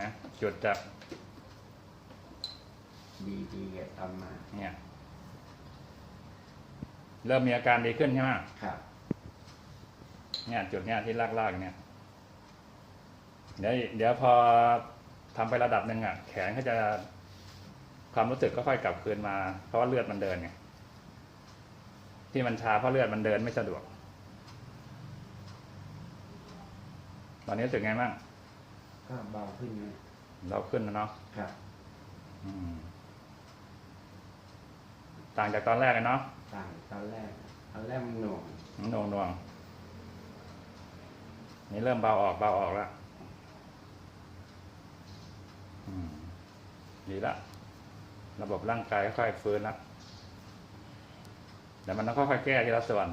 นะจุดจากดีดีๆอะตอนมาเนี่ย เริ่มมีอาการดีขึ้นใช่ไหมครับ เนี่ยจุดเนี่ยที่ลากๆเนี่ย เดี๋ยวเดี๋ยวพอทำไประดับหนึ่งอะ แขนก็จะความรู้สึกก็ค่อยกลับคืนมา เพราะว่าเลือดมันเดินไงที่มันชาเพราะเลือดมันเดินไม่สะดวก ตอนนี้รู้สึกไงบ้าง ก็เบาขึ้นนะเราขึ้นแล้วเนาะครับอืมต่างจากตอนแรกกันเนาะต่างตอนแรกตอนแรกมันหน่วงหน่วงหน่วงนี่เริ่มเบาออกเบาออกแล้วอืมดีละ ระบบร่างกายค่อยๆฟื้นละแต่มันต้องค่อยๆแก้ทีละส่วน